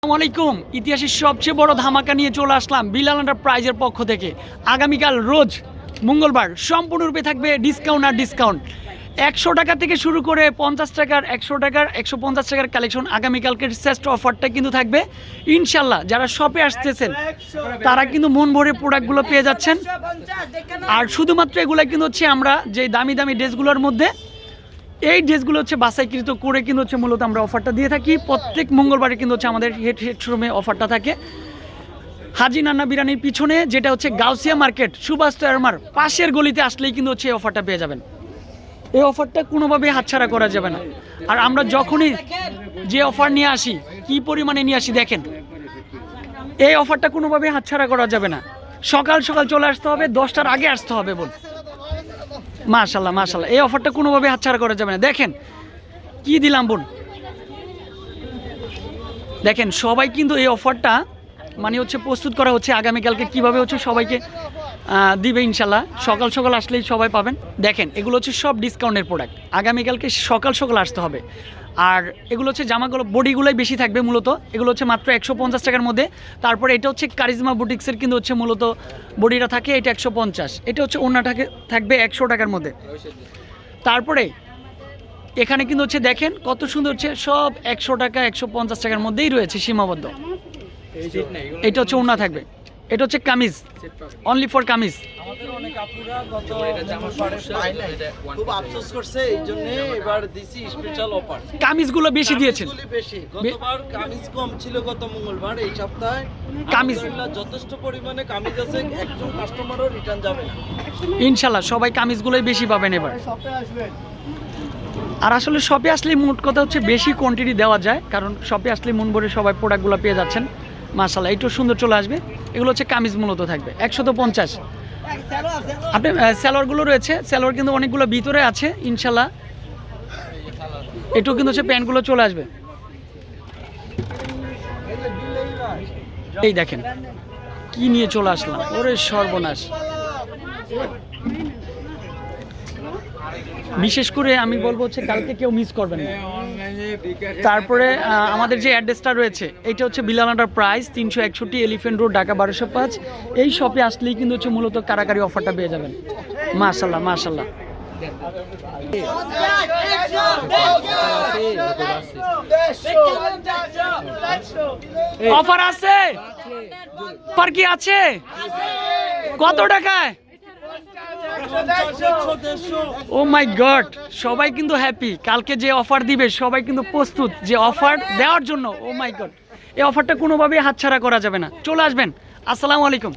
আসসালামু আলাইকুম। ইতিহাসের সবচেয়ে বড় ধামাকা নিয়ে চলে আসলাম বিলাল প্রাইজের পক্ষ থেকে। আগামীকাল রোজ মঙ্গলবার সম্পূর্ণরূপে থাকবে ডিসকাউন্ট আর ডিসকাউন্ট একশো টাকা থেকে শুরু করে পঞ্চাশ টাকার একশো টাকার একশো পঞ্চাশ টাকার কালেকশন আগামীকালকের শ্রেষ্ঠ অফারটা কিন্তু থাকবে। ইনশাল্লাহ যারা শপে আসতেছেন, তারা কিন্তু মন ভরে প্রোডাক্টগুলো পেয়ে যাচ্ছেন। আর শুধুমাত্র এগুলো কিন্তু হচ্ছে আমরা যে দামি দামি ড্রেসগুলোর মধ্যে এই ড্রেসগুলো হচ্ছে বাসাইকৃত করে কিন্তু হচ্ছে মূলত আমরা অফারটা দিয়ে থাকি। প্রত্যেক মঙ্গলবারে কিন্তু হচ্ছে আমাদের হেড হেড শোরুমে অফারটা থাকে। হাজি নান্না বিরানির পিছনে, যেটা হচ্ছে গাউসিয়া মার্কেট, সুভাষ তয়ারমার পাশের গলিতে আসলেই কিন্তু হচ্ছে এই অফারটা পেয়ে যাবেন। এই অফারটা কোনোভাবে হাতছাড়া করা যাবে না। আর আমরা যখনই যে অফার নিয়ে আসি, কি পরিমাণে নিয়ে আসি দেখেন। এই অফারটা কোনোভাবে হাতছাড়া করা যাবে না। সকাল সকাল চলে আসতে হবে, দশটার আগে আসতে হবে বল মাশাল্লাহ মাশাল্লাহ এই অফারটা কোনোভাবে হাতছাড়া করা যাবে না। দেখেন, কি দিলাম বোন? দেখেন, সবাই কিন্তু এই অফারটা মানে হচ্ছে প্রস্তুত করা হচ্ছে আগামীকালকে। কীভাবে হচ্ছে সবাইকে দিবে ইনশাল্লাহ। সকাল সকাল আসলেই সবাই পাবেন। দেখেন, এগুলো হচ্ছে সব ডিসকাউন্টের প্রোডাক্ট আগামীকালকে সকাল সকাল আসতে হবে। আর এগুলো হচ্ছে জামাগুলো, বডিগুলোই বেশি থাকবে মূলত। এগুলো হচ্ছে মাত্র একশো পঞ্চাশ টাকার মধ্যে। তারপরে এটা হচ্ছে কারিজমা বুটিক্সের কিন্তু হচ্ছে মূলত বডিটা থাকে, এটা একশো পঞ্চাশ। এটা হচ্ছে অন্যটাকে থাকবে একশো টাকার মধ্যে। তারপরে এখানে কিন্তু হচ্ছে দেখেন কত সুন্দর হচ্ছে সব একশো টাকা, একশো পঞ্চাশ টাকার মধ্যেই রয়েছে সীমাবদ্ধ। এটা হচ্ছে ওনা থাকবে। এটা হচ্ছে কামিজ। Only for kameez. আমাদের অনেক আপুরা গত মঙ্গলবারে পায় নাই। খুব আফসোস করছে এই জন্য এবার দিছি স্পেশাল অফার কামিজগুলো বেশি দিয়েছেন। বেশি। গতবার কামিজ কম ছিল গত মঙ্গলবার এই সপ্তাহে কামিজ- যথেষ্ট পরিমাণে কামিজ আছে একজন কাস্টমারও রিটার্ন যাবে না। ইনশাল্লাহ সবাই কামিজগুলোই বেশি পাবেন এবার। আর আসলে শপে আসলে মোট কথা হচ্ছে বেশি কোয়ান্টিটি দেওয়া যায় কারণ শপে আসলে মন ভরে সবাই প্রোডাক্টগুলো পেয়ে যাচ্ছেন। মাশাল্লাহ একটু সুন্দর চলে আসবে। এগুলো হচ্ছে কামিজ মূলত থাকবে, একশত পঞ্চাশ। আপনি স্যালোয়ারগুলো রয়েছে, স্যালোয়ার কিন্তু অনেকগুলো ভিতরে আছে ইনশাল্লাহ একটু কিন্তু হচ্ছে প্যান্টগুলো চলে আসবে। এই দেখেন, কি নিয়ে চলে আসলাম, ওরে সর্বনাশ। বিশেষ করে আমি বলব হচ্ছে কালকে কেউ মিস করবেন না। তারপরে আমাদের যে অ্যাড্রেসটা রয়েছে, এটা হচ্ছে বিলানাটার প্রাইস তিনশো একষট্টি এলিফেন্ট রোড ঢাকা বারোশো পাঁচ। এই শপে আসলেই কিন্তু হচ্ছে মূলত কারাকারি অফারটা পেয়ে যাবেন। মাশাল্লাহ মাশাল্লাহ অফার আছে? অফার কি আছে? কত টাকায়? ও মাই গড, সবাই কিন্তু হ্যাপি কালকে যে অফার দিবে, সবাই কিন্তু প্রস্তুত যে অফার দেওয়ার জন্য। ও মাই গড, এই অফারটা কোনোভাবেই হাতছাড়া করা যাবে না। চলে আসবেন। আসসালামু আলাইকুম।